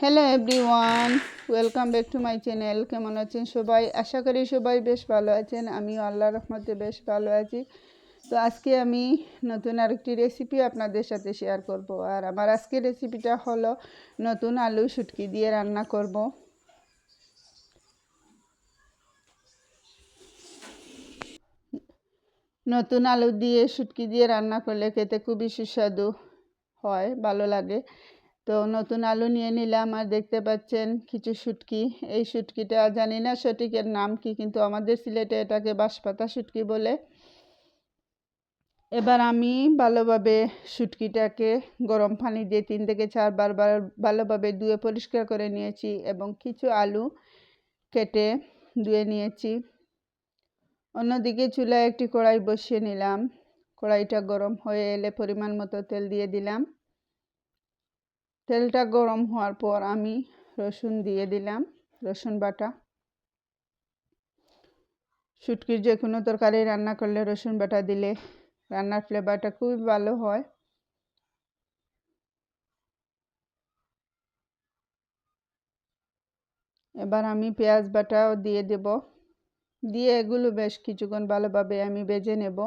Hello everyone welcome back to my channel কেমন আছেন সবাই? আশা করি সবাই বেশ ভালো আছেন। আমিও আল্লাহ রহমতে বেশ ভালো আছি। তো আজকে আমি নতুন আরেকটি রেসিপি আপনাদের সাথে শেয়ার করব। আর আমার আজকের রেসিপিটা হলো নতুন আলু শুটকি দিয়ে রান্না করব। নতুন আলু দিয়ে শুটকি দিয়ে রান্না করলে খেতে খুবই সুস্বাদু হয়, ভালো লাগে। তো নতুন আলু নিয়ে নিলাম আর দেখতে পাচ্ছেন কিছু শুটকি। এই শুটকিটা জানি না সঠিকের নাম কি, কিন্তু আমাদের সিলেটে এটাকে বাঁশপাতা শুটকি বলে। এবার আমি ভালোভাবে শুটকিটাকে গরম পানি দিয়ে তিন থেকে চারবার ভালোভাবে ধুয়ে পরিষ্কার করে নিয়েছি এবং কিছু আলু কেটে ধুয়ে নিয়েছি। অন্যদিকে চুলায় একটি কড়াই বসিয়ে নিলাম। কড়াইটা গরম হয়ে এলে পরিমাণ মতো তেল দিয়ে দিলাম। তেলটা গরম হওয়ার পর আমি রসুন দিয়ে দিলাম, রসুন বাটা। শুটকির যে কোনো তরকারি রান্না করলে রসুন বাটা দিলে রান্নার ফ্লেভারটা খুবই ভালো হয়। এবার আমি পেঁয়াজ বাটাও দিয়ে দেব। দিয়ে এগুলো বেশ কিছুক্ষণ ভালোভাবে আমি বেজে নেব।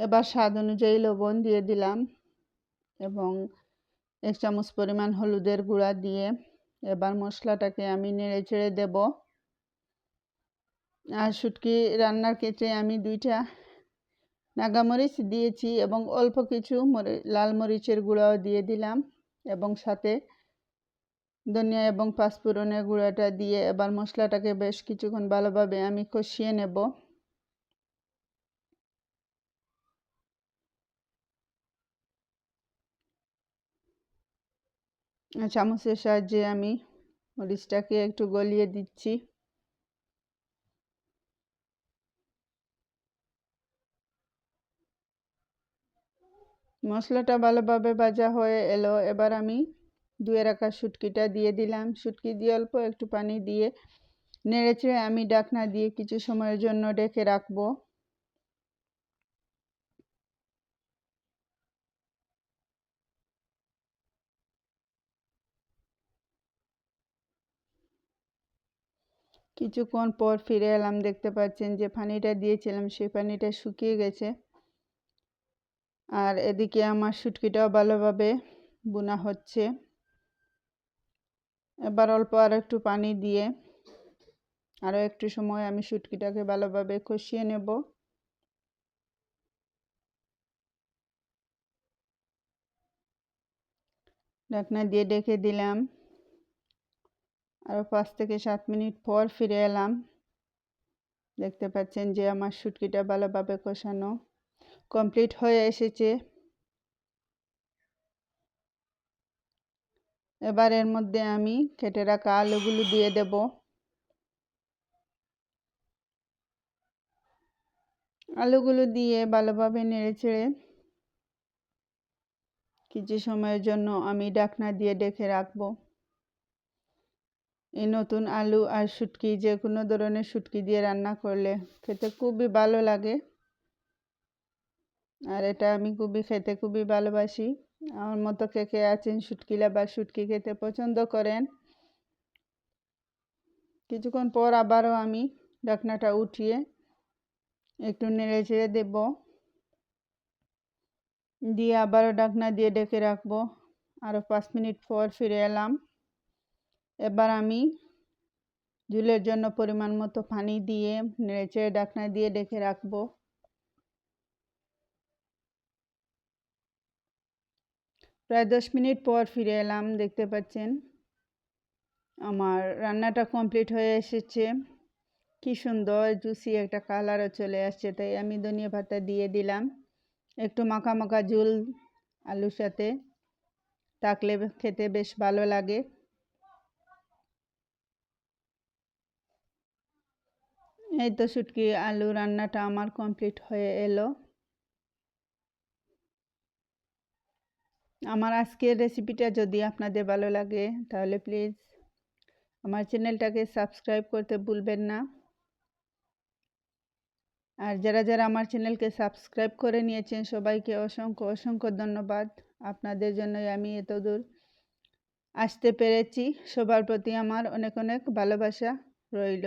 এবার স্বাদ অনুযায়ী লবণ দিয়ে দিলাম এবং এক চামচ পরিমাণ হলুদের গুঁড়া দিয়ে এবার মশলাটাকে আমি নেড়ে চেড়ে দেব। আর শুটকি রান্নার ক্ষেত্রে আমি দুইটা নাগামরিচ দিয়েছি এবং অল্প কিছু লাল মরিচের গুঁড়াও দিয়ে দিলাম এবং সাথে ধনিয়া এবং পাঁচফোড়নের গুঁড়াটা দিয়ে এবার মশলাটাকে বেশ কিছুক্ষণ ভালোভাবে আমি কষিয়ে নেব। চামচের সাহায্যে আমি মরিচটাকে একটু গলিয়ে দিচ্ছি। মশলাটা ভালোভাবে ভাজা হয়ে এলো। এবার আমি ধুয়ে রাখা শুটকিটা দিয়ে দিলাম। শুটকি দিয়ে অল্প একটু পানি দিয়ে নেড়ে চেড়ে আমি ডাকনা দিয়ে কিছু সময়ের জন্য ডেকে রাখব। কিছুক্ষণ পর ফিরে এলাম, দেখতে পাচ্ছেন যে পানিটা দিয়েছিলাম, সেই পানিটা শুকিয়ে গেছে। আর এদিকে আমার শুটকিটাও ভালোভাবে বোনা হচ্ছে। এবার অল্প আর একটু পানি দিয়ে আরও একটু সময় আমি শুটকিটাকে ভালোভাবে কষিয়ে নেব। ঢাকনা দিয়ে ডেকে দিলাম। আরও পাঁচ থেকে সাত মিনিট পর ফিরে এলাম। দেখতে পাচ্ছেন যে আমার শুটকিটা ভালোভাবে কষানো কমপ্লিট হয়ে এসেছে। এবার এর মধ্যে আমি কেটে রাখা আলুগুলো দিয়ে দেব। আলুগুলো দিয়ে ভালোভাবে নেড়ে চেড়ে কিছু সময়ের জন্য আমি ডাকনা দিয়ে ডেকে রাখব। এই নতুন আলু আর শুটকি যে কোনো ধরনের শুটকি দিয়ে রান্না করলে খেতে খুবই ভালো লাগে। আর এটা আমি খুবই, খেতে খুবই ভালোবাসি। আমার মতো কে কে আছেন শুটকিলা বা শুটকি খেতে পছন্দ করেন? কিছুক্ষণ পর আবারও আমি ডাকনাটা উঠিয়ে একটু নেড়ে চেড়ে দেব। দিয়ে আবারও ডাকনা দিয়ে ডেকে রাখব। আরও পাঁচ মিনিট পর ফিরে এলাম। এবার আমি ঝুলের জন্য পরিমাণ মতো পানি দিয়ে নেড়েচেড়ে ডাকনা দিয়ে ডেকে রাখব। প্রায় দশ মিনিট পর ফিরে এলাম, দেখতে পাচ্ছেন? আমার রান্নাটা কমপ্লিট হয়ে এসেছে। কি সুন্দর, জুসি একটা কালারও চলে আসছে, তাই আমি ধনিয়া পাতা দিয়ে দিলাম। একটু মাখা মাখা ঝুল আলুর সাথে, থাকলে খেতে বেশ ভালো লাগে। এই তো শুটকি, আলু রান্নাটা আমার কমপ্লিট হয়ে এলো। আমার আজকের রেসিপিটা যদি আপনাদের ভালো লাগে, তাহলে প্লিজ আমার চ্যানেলটাকে সাবস্ক্রাইব করতে ভুলবেন না। আর যারা যারা আমার চ্যানেলকে সাবস্ক্রাইব করে নিয়েছেন, সবাইকে অসংখ্য অসংখ্য ধন্যবাদ। আপনাদের জন্যই আমি এত দূর আসতে পেরেছি। সবার প্রতি আমার অনেক অনেক ভালোবাসা রইল।